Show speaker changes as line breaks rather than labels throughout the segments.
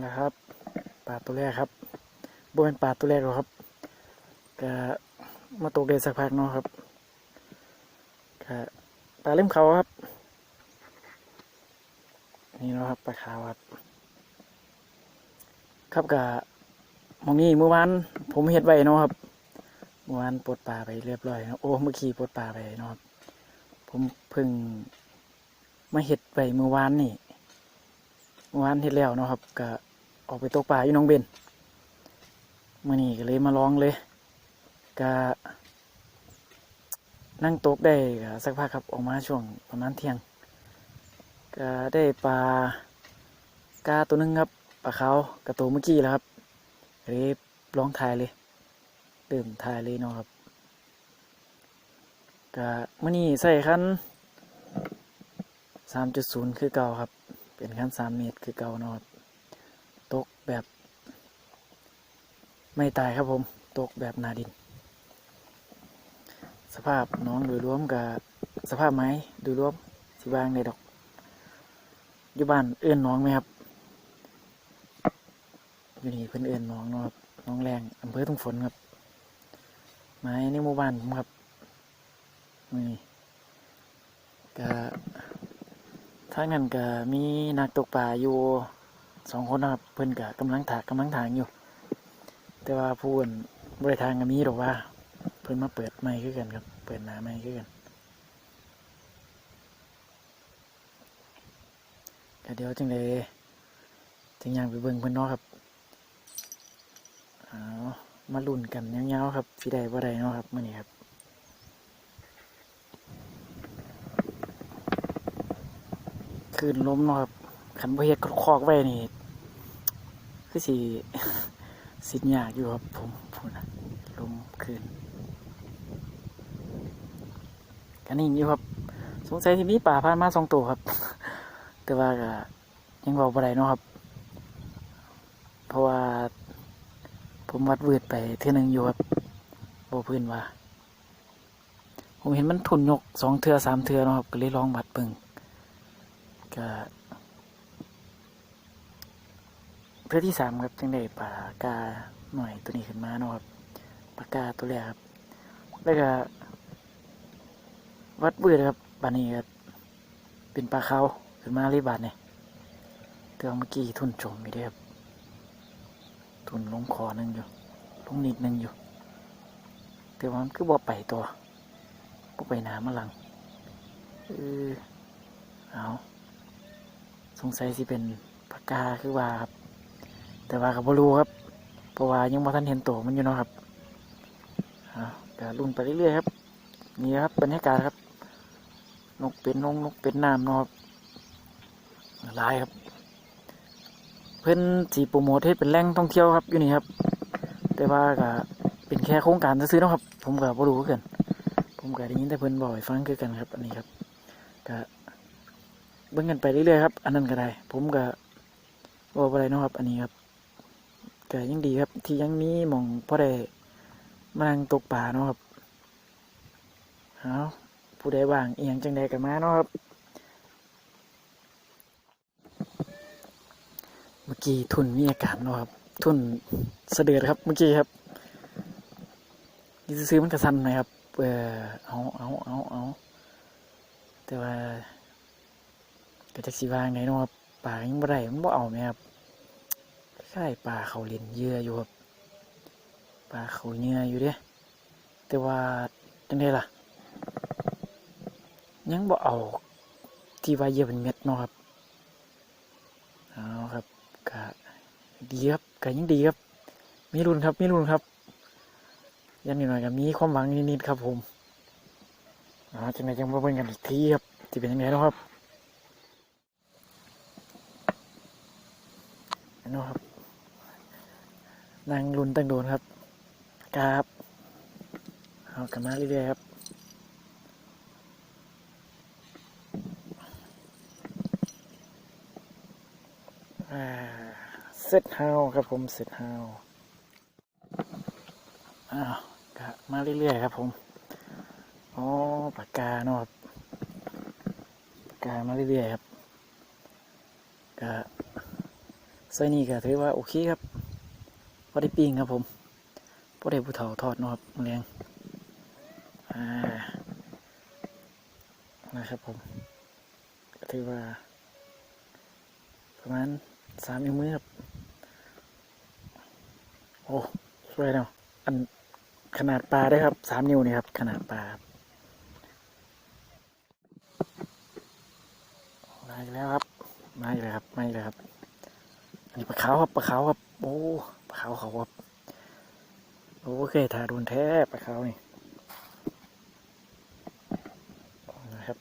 แล้วครับปลาตัวแรกครับบเป็นปลาตัวแรกหรอกครับก็มาตกเด็ดสักพักเนาะครับก็ปลาเล่มเขาครับ นี่เนาะครับปลาขาวครับ ครับกะมองนี้เมื่อวานผมเห็ดไว้เนาะครับเมื่อวานปลดปลาไปเรียบร้อยนะโอ้เมื่อกี้ปลดปลาไปเนาะครับผมเพิ่งมาเห็ดไปเมื่อวานนี่เมื่อวานเห็ดแล้วเนาะครับก็ ออกไปตกปลาอยู่น้องเบนมื่อนี้ก็เลยมาลองเลยก็นั่งตกได้สักพักครับออกมาช่วงประมาณเที่ยงก็ได้ปลากาตัวหนึงครับปลาเขากับตัวเมื่อกี้แล้วครับเลยลองถ่ายเลยเดิมถ่ายเลยเนาะครับก็มื่อนี้ใส่คันสามจุดศูนย์คือเก่าครับ เป็นขั้นสามเมตรคือเก่าเนาะครับ แบบ ไม่ตายครับผม ตกแบบนาดิน สภาพน้องโดยรวมกับสภาพไม้โดยรวมสิบางในดอกอยู่บ้านเอื้อนน้องไหมครับอยู่นี่เพื่อนเอื้อนน้องนะครับน้องแรงอำเภอทุ่งฝนครับ ไม้ในหมู่บ้านผมครับนี่ก็ถ้างั้นก็มีนักตกปลาอยู่ สองคนนะครับเพื่อนก็กำลังถากกำลังถางอยู่ แต่ว่าผู้อื่นบริทางก็มีหรอกว่า เพื่อนมาเปิดไม้ขึ้นกันครับ เปิดหน้าไม้ขึ้นกันเดี๋ยวจังเลยจังยางไปเบิ่งเพิ่นเนาะครับเอามาลุ้นกันยาวๆครับสิได้บ่ได้เนาะครับมื้อนี้ครับคืนล้มเนาะครับคันบ่เฮ็ดคอกไว้นี่ คือสิสิยากอยู่ครับผมพูดนะลมคืนกันนี่อยู่ครับ สงสัยที่มีป่าพานมาสองตัวครับ แต่ว่าก็ยังบอกบ่ได้เนาะครับ เพราะว่าผมวัดเวืดไปเทื่อหนึงอยู่ครับบ่พื้นว่า ผมเห็นมันทุนยกสองเทือสามเทือเนาะครับ ก็เลยลองวัดเบิ่งก็ เพื่อที่สามครับจังได้ปลากาหน่อยตัวนี้ขึ้นมาเนาะครับปลากาตัวแรกครับ แล้วก็วัดเวืดครับบานนี้ก็เป็นปลาเขาขึ้นมาเลยบาทเนี่ยแต่ว่าเมื่อกี้ทุนจมอยู่เด้ครับทุนลงคอหนึงอยู่ลงนิดหนึงอยู่แต่ว่ามันคือบ่ไปตัวบ่ไปหนามาหลังเออเอาสงสัยสิเป็นปากกาคือว่าครับ แต่ว่าก็บ่รู้ครับเพราะว่ายังบ่ทันเห็นตัวมันอยู่เนาะครับเอาก็ลุ่นไปเรื่อยๆครับนี่ครับบรรยากาศครับ นกเป็นนงนกเป็นน้ำเนาะครับลายครับ เพื่อนสีโปรโมทให้เป็นแหล่งท่องเที่ยวครับอยู่นี่ครับ แต่ว่าก็เป็นแค่โครงการซื้อๆนะครับ ผมก็บ่รู้กันผมก็ได้ยินแต่เพื่อนบ่อกให้ฟังคือกันครับ อันนี้ครับก็เบิ่งกันไปเรื่อยๆครับ อันนั้นก็ได้ ผมก็บอกอะไรเนาะครับ อันนี้ครับ ก็ยังดีครับ ที่ยังมีหมองพอได้มานั่งตกป่าเนาะครับเอาผู้ใดว่างเอียงจังใดกันมาเนาะครับ เมื่อกี้ทุนมีอาการเนาะครับ ทุนเสด็จครับ เมื่อกี้ครับนี่ซื้อมันกระสันหน่อยครับ เออเอาเอาเอาเอาแต่ว่าก็จะสีวางไหนเนาะครับป่ายังบ่ได้มันบ่เอาไหมครับ คล้ายๆป่าเขาเล่นเหยื่ออยู่ครับป่าเขาเหยื่ออยู่เด้แต่ว่าจังไดล่ะ ยังบ่เอาที่ว่าเหยื่อเป็นเม็ดเนาะครับเอาครับก็ดีครับก็ยังดีครับ มีรุ่นครับ มีรุ่นครับยังนิดหน่อยๆก็มีความหวังนิดๆครับผมอ่าจังไงจังมาเบิ่งกันอีกทีครับจะเป็นยังไงเนาะครับเนาะครับ นั่งรุนตั้งโดนครับครับเอากันมาเรื่อยๆครับอ่าเซตเฮาครับผมเซตเฮาอ้าวก็มาเรื่อยๆครับผมอ๋อปากกาเนาะครับปากกามาเรื่อยๆครับก็ไส้นี่ก็ถือว่าโอเคครับ พอได้ปิ้งครับผมพอได้ผู้เฒ่าทอดนะครับมะเร็งอ่านะครับผมถือว่า ประมาณสามนิ้วมือครับ โอ้สวยเนาะอันขนาดปลาได้ครับสามนิ้วนี่ครับ ขนาดปลาครับมาอีกแล้วครับ มาอีกแล้วครับ มาอีกแล้วครับ อันนี้ปลาขาวครับ ปลาขาวครับ โอ้ ปลาขาเขาครับโอเคถ่ายโดนแท้ปลาขานี่นะครับ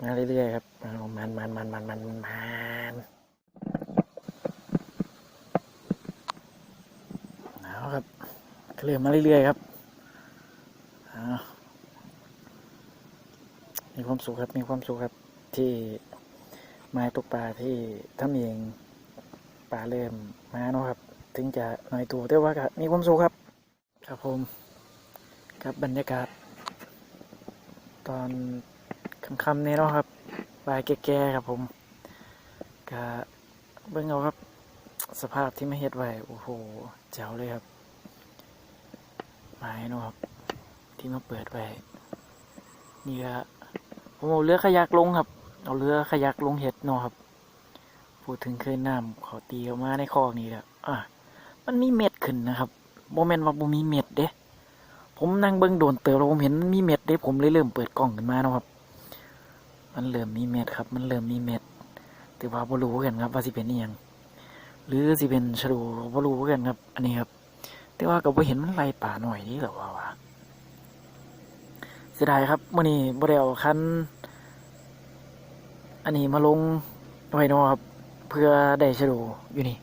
มาเรื่อยๆครับเอามันมันมันมันมันมันเอาครับก็เริ่มมาเรื่อยๆครับมีความสุขครับมีความสุขครับที่มาตกปลาที่ทำเอง ปลาเริ่มมาเนาะครับ ถึงจะหน่อยตัวแต่ว่าก็มีความสุขครับ ครับผมครับบรรยากาศ ตอนค่ำๆนี้เนาะครับปลายแก่ๆครับผมก็เบิ่งเอาครับ สภาพที่ไม่เฮ็ดไว้โอ้โหเจ๋วเลยครับไม้เนาะครับที่มาเปิดไว้นี่ละผมเอาเรือขยักลงครับ เอาเรือขยักลงเห็ดเนาะครับ พูดถึงเคยน้ำเขาตีออกมาในคองนี่แหละอะมันมีเม็ดขึ้นนะครับโมเมนต์ว่าบ่มีเม็ดเด้ ผมนั่งเบิ่งโดนเติบแล้วผมเห็นมีเม็ดเด้ ผมเลยเริ่มเปิดกล้องขึ้นมานะครับ มันเริ่มมีเม็ดครับ มันเริ่มมีเม็ดแต่ว่าบ่รู้กันครับว่าสิเป็นอีหยังหรือสิเป็นชะโดบ่รู้กันครับ อันนี้ครับ แต่ว่าก็บ่เห็นมันไล่ป่าหน่อยนี่หรอว่าว่าเสียดายครับมื้อนี้บ่ได้เอาคันอันนี้มาลงไว้นาะครับ เพื่อได้ชะโดอยู่นี่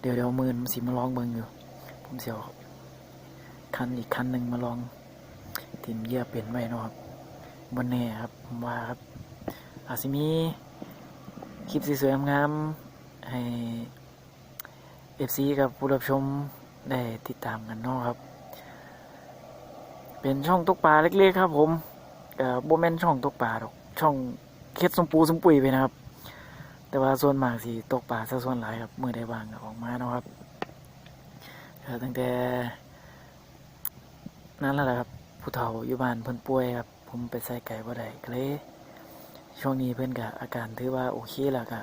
เดี๋ยวเดี๋ยวมือนสิมาลองเบิ่งอยู่ ผมเสิเอาคันอีกคันหนึ่งมาลองทิมเยื่อเป็นไว้นะครับบ่แน่ครับผมว่าครับ อาจจะมีคลิปสวยๆงามๆให้เอฟซีกับผู้รับชมได้ติดตามกันเนาะครับ เป็นช่องตกปลาเล็กๆครับผมเอ่อโบแมนช่องตกปลาหรอกช่องเคล็ดสมปูสมปุยไปนะครับ แต่ว่าส่วนมากสิตกปลาซะส่วนหลายครับมือได้บางออกมาเนาะครับตั้งแต่นั้นแล้วแหละครับผู้เฒ่าอยู่บ้านเพิ่นป่วยครับผมไปใส่ไก่บ่ได้ก็เลยช่วงนี้เพื่นกับอาการถือว่าโอเคแล้วก็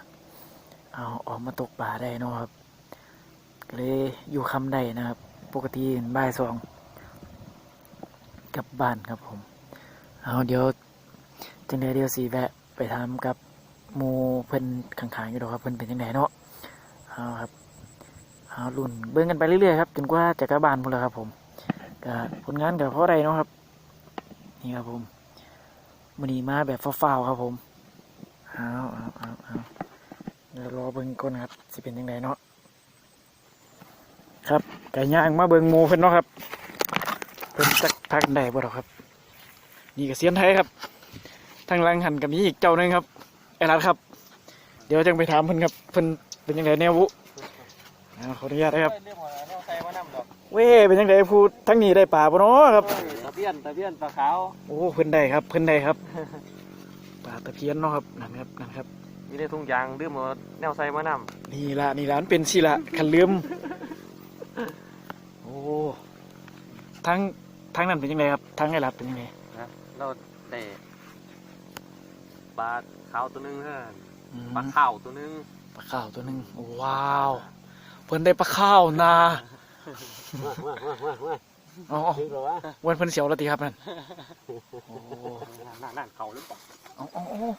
เอาออกมาตกป่าได้เนาะครับก็เลยอยู่คำได้นะครับ ปกติบ่ายสองกลับบ้านครับผม เอาเดี๋ยวจังไดเดี๋ยวสีแวะไปทำกับ หมูเพิ่นขังๆอยู่ดอกครับเพิ่นเป็นยังไงเนาะเอาครับเอารุ่นเบิ่งกันไปเรื่อยๆครับจนกว่าจะกลับบ้านพุ่นแล้วครับ ผมก็ผลงานกับเพราะใดเนาะครับ นี่ครับผมมันนี้มาแบบฟ้าวๆครับผมเอาเอาเอาเอาเดี๋ยวรอเบิ่งก่อนครับสิเป็นยังไงเนาะครับไก่ย่างมาเบิ่งหมูเพิ่นเนาะครับเพิ่นจักพักได้บ่ดอกครับ นี่ก็เสียนไทยครับทางหลังหันกับมีอีกเจ้านึงครับ อ้รัดครับ เดี๋ยวจังไปถามเพิ่นครับเพิ่นเป็นยังไงแนววุเอาขออนุญาตนะครับ
เรียกว่าเราใส่มานำดอก
เว้เป็นยังไงพูดทั้งนี้ได้ป่าปะเนาะครับ
ตะเพียนตะเพียนปลาขาว
โอ้เพิ่นได้ครับเพิ่นได้ครับปลาตะเพียนเนาะครับนั่นครับนั่นครับ
นี่ได้ทุ่งยางดื่มเอาแนวใส่มาน
นี่ละนี่ละมันเป็นสิละขันลืมโอ้ทั้งทั้งนั้นเป็นยังไงครับทั้งไอ้รับเป็นยังไงำ
นะเราได้ ปลาขาวตัวหนึงฮะ
อืม
ปลาข้าวตัวหนึง
ปลาข้าวตัวหนึ่งว้าว เพิ่นได้ปลาข้าวนาเอาเอา
ถึงหรอวะ
วันเพิ่นเสียวและตีครับนั่นโอ้
นั่นนั่นเขาหรือเปล่า
เอาเอาเอา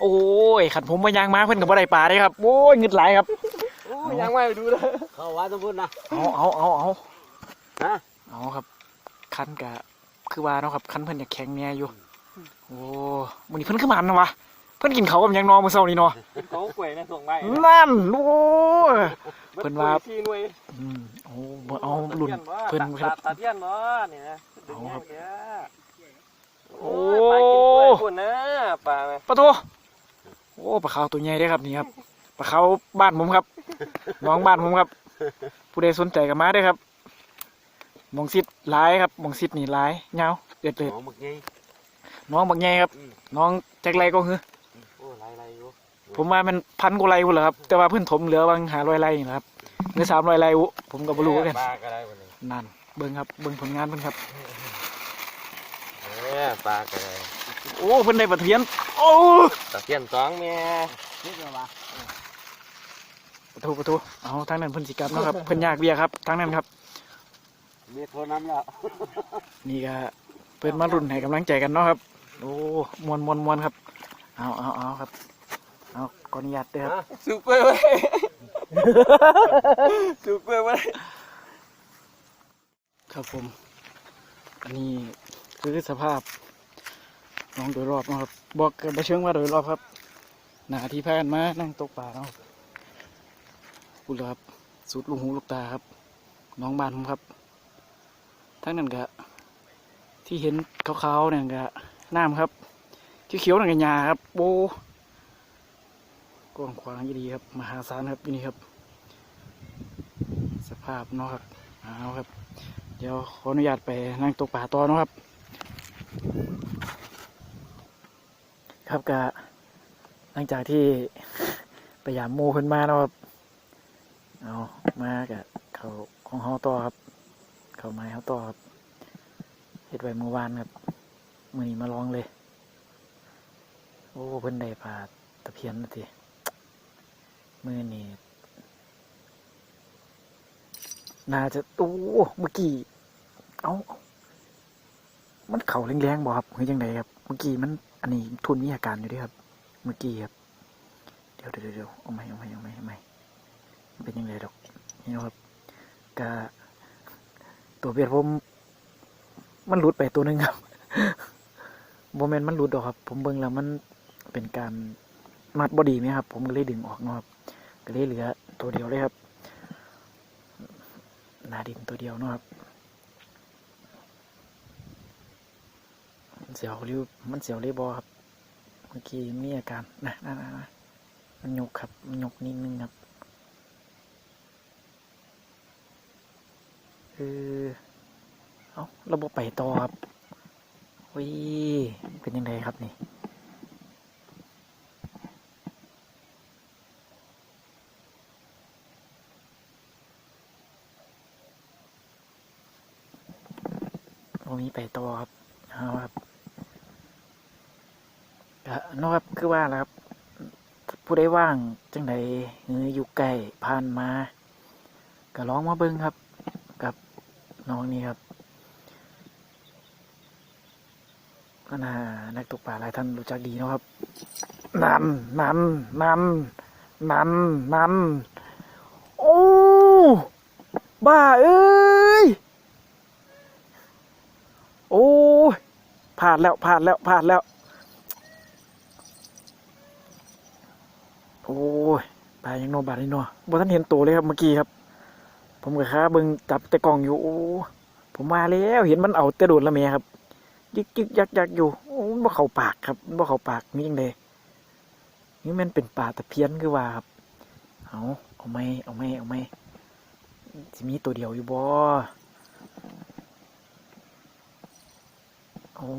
โอ้ยขันผมมายางมาเพิ่นกับบ่ได้ปลาได้ครับ โอ้ยเงึดไหลายครับ
โอ้ยยังไม่ดูเลย
เข้าวัดสมบูรณ์นะ
เอาเอาเอาเอา
ฮะ
เอาครับ คันกะ คือว่าเนาะครับ คันเพิ่นอยากแข็งเนี่ยอยู่ โอ้มื้อนี้เพิ่นคือมันนะวะ เพิ่นกินเขาวกับหยังนอมื้อเช้านี้เนาะ
เขากล้วยนะส่งไป
นั่นโอ้ย เพิ่นว่า
ที่หน่วย
อืมโอ้บ่เอารุ่น เพิ่นค
ค
รั
รับบตาเทียนบ่นี่นะดึง
เอาครับ
แยกเดี๋ยว
โอ้
ปลากินกล้วยคุณนะปลาไหม
ปะโทโอ้ปลาขาวตัวใหญ่เด้อครับนี่ครับปลาขาวบ้านผมครับน้องบ้านผมครับ ผู้ใดสนใจก็มาเด้อครับหมองซิดหลายครับหมองซิดนี่หลายยาวเด็ดเด็ด
ของหมึกไง
น้องบักใหญ่ครับ
อืม
น้องแจ็คไรก็คือ
โอ้ไรไรอยู่
ผมว่ามันพันกว่าไรพุ่นเหรอครับ แต่ว่าเพิ่นถมเหลือบางหาร้อยไรนี่แหละครับเหลือสามร้อยไรอุผมก็บ่รู้กัน
ปลาก็ได้วันนี้
นั่นเบิ่งครับเบิ่งผลงานเพิ่นครับ
เนี่ยปลาก็ได้
โอ้เพิ่นได้ปลาเทียน โอ้
ตะเพียนสองแม่
นี่เหรอวะ
ประตูประตูเอาทางนั้นเพิ่นสิกลับเนาะครับ เพิ่นยากเบียครับทางนั้นครับ
มีโทรน้ำแล้ว
นี่ก็เพิ่นมารุ่นให้กำลังใจกันเนาะครับ โอ้มวนมวนมวนครับ เอาเอาเอาครับเอา ขออนุญาตเด้อครับ
ซูเปอร์เว้ยซูเปอร์เว้ย
ครับผม อันนี้คือสภาพน้องโดยรอบเนาะครับบอกกันไปเชิงว่าโดยรอบครับ หนาที่พากันมานั่งตกปลาเนาะครับพูดเลยครับสุดลูกหูลูกตาครับ น้องบ้านผมครับ ทั้งนั้นก็ที่เห็นขาวๆเนี่ยก็น้ำครับเขียวๆนั่นก็หญ้าครับโบ กว้างขวางยี่ดีครับ มหาศาลครับที่นี่ครับ สภาพเนาะครับเอาครับ เดี๋ยวขออนุญาตไปนั่งตกป่าต่อเนาะครับ ครับกะหลังจากที่ไปยามมูขึ้นมาเนาะครับเอามากะเขาของเขาต่อครับ เขาไม้เขาต่อครับเฮ็ดไว้เมื่อวานครับมือนี้มาลองเลย โอ้เพิ่นได้ปลาตะเพียนนะที มือนี้น่าจะโอ้เมื่อกี้เอาเอามันเข่าแรงๆบ่ครับหรือยังไงครับ เมื่อกี้มันอันนี้ทุนมีอาการอยู่ด้วยครับ เมื่อกี้ครับ เดี๋ยวเดี๋ยวเดี๋ยวเอาไหมเอาไหมเอาไหมเอาไหมเป็นยังไงดอกนี่นะครับกะตัวเบียดผม มันหลุดไปตัวหนึ่งครับโมเมนต์มันหลุดดอกครับ ผมเบิ่งแล้วมันเป็นการมัดบอดีไหมครับ ผมก็เลยดึงออกนะครับ ก็เลยเหลือตัวเดียวเลยครับ นาดินตัวเดียวนะครับเสียวหรือมันเสียวเลยบอครับ เมื่อกี้มีอาการนะนะนะนะมันยกครับมันยกนิดนึงครับคือเอาระบบไปต่อครับวิเป็นยังไงครับนี่ ตรงนี้ไปต่อครับเอาครับก็นอะครับคือว่าแล้วครับ ผู้ใดว่างจังใดหรืออยู่ใกลผ่านมาก็ลองมาเบิ้งครับ กับน้องนี่ครับก็น่านักตกปลาหลายท่านรู้จักดีนะครับนันนันนันนันนันโอ้บ้าเอ้ย โอ้ย ผ่านแล้วผ่านแล้วผ่านแล้ว โอ้ยตายังโนบาดนี่นาะบ่ท่านเห็นตัวเลยครับเมื่อกี้ครับ ผมกับค้าเบิงจับแต่กล่องอยู่โอ้ผมมาแล้วเห็นมันเอาแต่โดดละเมียครับยึกยึกยักยักอยู่โอ้บ่เข้าปากครับบ่เข้าปากนี่ยังไงนี่มันเป็นปลาตะเพียนคือว่าครับ เอาเอาไหมเอาไหมเอาไหมจะมีตัวเดียวอยู่บ่ โอ้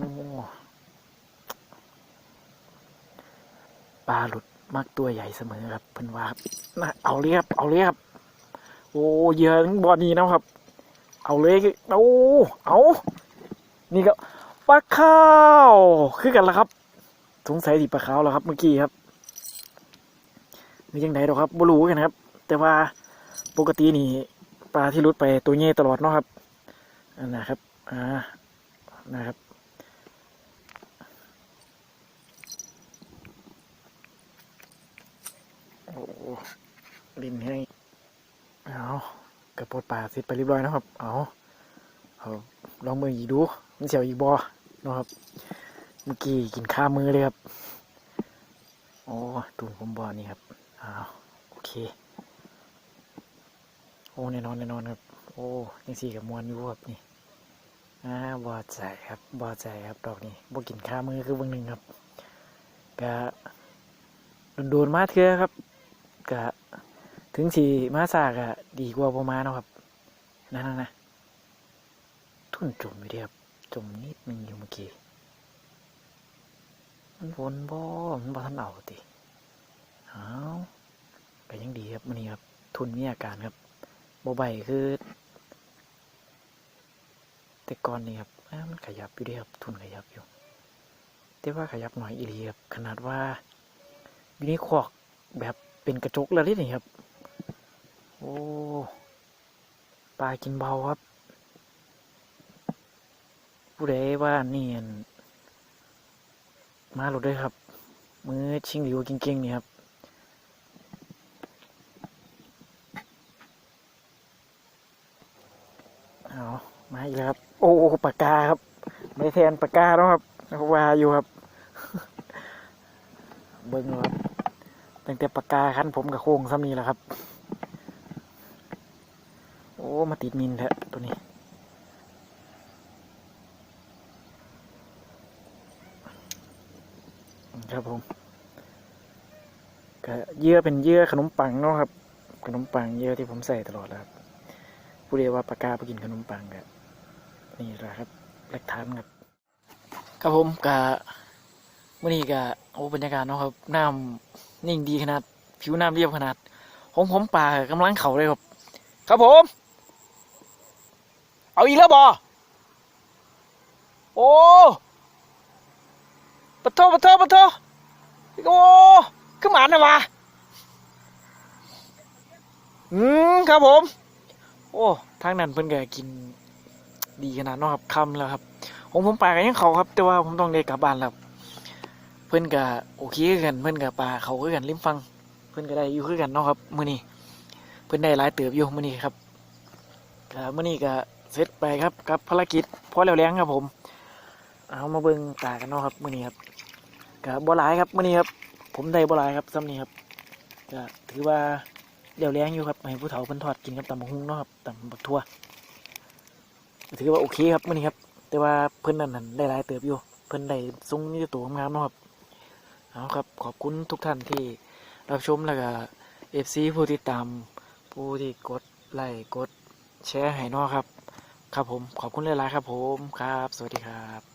ปลาหลุดมักตัวใหญ่เสมอครับเพิ่นว่านะเอาเลยบเอาเลยบโอ้เยื่อทั้งบอนี้นะครับ เอาเลยโอ้เอานี่ก็ปลาข้าวคือกันละครับ สงสัยดิปลาข้าวแล้วครับ เมื่อกี้ครับนี่ยังไงหรอกครับบ่รู้กันครับ แต่ว่าปกตินี่ปลาที่หลุดไปตัวเงี้ยตลอดเนาะครับนนะครับอ่านะครับ โอ้ลินให้เอา กระปดป่าเสร็จไปเรียบร้อยนะครับ เอาเอาลองมืออีกดู มันเสียวอีกบอนะครับ เมื่อกี้กินข้ามือเลยครับ โอ้ตูนผมบอนี่ครับเอาโอเค โอ้แน่นอนแน่นอนครับ โอ้ยังสี่กับมวนอยู่ครับนี่อ่าบอใจครับบอใจครับดอกนี้บ่กินข้ามือคือบางหนึ่งครับก็โดนมาเถื่อครับก็ ถึงสีมาสากะดีกว่าประมาณเนาะครับนั่นนะนะทุ่นจมอยู่เดีครับจมนิดนึงอยู่เมื่อกี้มันวนบ่มันบ่ทันเอาติเอาก็ยังดีครับมันนี้ครับ ทุนมีอาการครับโบใบคือ แต่ก่อนนี่ครับมันขยับอยู่เดีครับทุนขยับอยู่ แต่ว่าขยับหน่อยอีหลีครับขนาดว่าอยู่ในคอกแบบเป็นกระจกแล้วนี่ครับ โอ้ปลากินเบาครับ ผู้ใดว่านี่อั่นมาหลุดด้วยครับ มือชิงหลิวเก่งๆนี่ครับเอามาอีกแล้วครับ โอ้ปากกาครับ ไม่แทนปากกาแล้วครับว่าอยู่ครับ เบิ้งแล้วครับตั้งแต่ปากกาคันผมกับโค้งซ้ำนี้แหละครับ โอ้ มาติดมินแท้ตัวนี้ ครับผมก็เยื่อเป็นเยื่อขนมปังเนาะครับ ขนมปังเยื่อที่ผมใส่ตลอดแล้วครับผู้เรียกว่าปากกาไปกินขนมปังครับนี่แหละครับหลักฐานครับ ครับผมกะเมื่อนี้กะโอ้บรรยากาศเนาะครับน้ำนิ่งดีขนาด ผิวน้ำเรียบขนาดของผมป่ากำลังเข่าเลยครับ ครับผม เอาอีกแล้วบอโอ้ปะโทปะโทปะโทโอ้ขึ้นหมานะวะอืมครับผม โอ้ทางนั้นเพิ่นก็กินดีขนาดนาะครับคำแล้วครับของผมปลาก็ยังเขาครับ แต่ว่าผมต้องได้กลับบ้านแล้วเพิ่อนก็โอเคกันเพิ่อนก็ปลาเขาคือกันริมฟัง เพิ่อนก็ได้อยู่คือกันเนาะครับมื้อนี้เพิ่อนได้หลายเติบอยู่มื้อนี้ครับก็มื้อนี้ก็ เสร็จไปครับกับภารกิจพอแล้วแล้งครับผมเอามาเบิ่งปลากันเนาะครับมื้อนี้ครับก็บ่หลายครับมื้อนี้ครับ ผมได้บ่หลายครับซ้ำนี้ครับก็ถือว่าเดี๋ยวแรงอยู่ครับให้ผู้เฒ่าเพิ่นทอดกินกับตำบักหุ่งเนาะครับตำบักทั่วถือว่าโอเคครับมื้อนี้ครับ แต่ว่าเพิ่นนั่นนั่นได้หลายเติบอยู่เพิ่นได้ทรงมีแต่ตัวงามเนาะครับเอาครับขอบคุณทุกท่านที่รับชมแล้วก็เอฟซีผู้ที่ตามผู้ที่กดไลค์กดแชร์ให้นาะครับ ครับผมขอบคุณหลายๆครับผมครับ สวัสดีครับ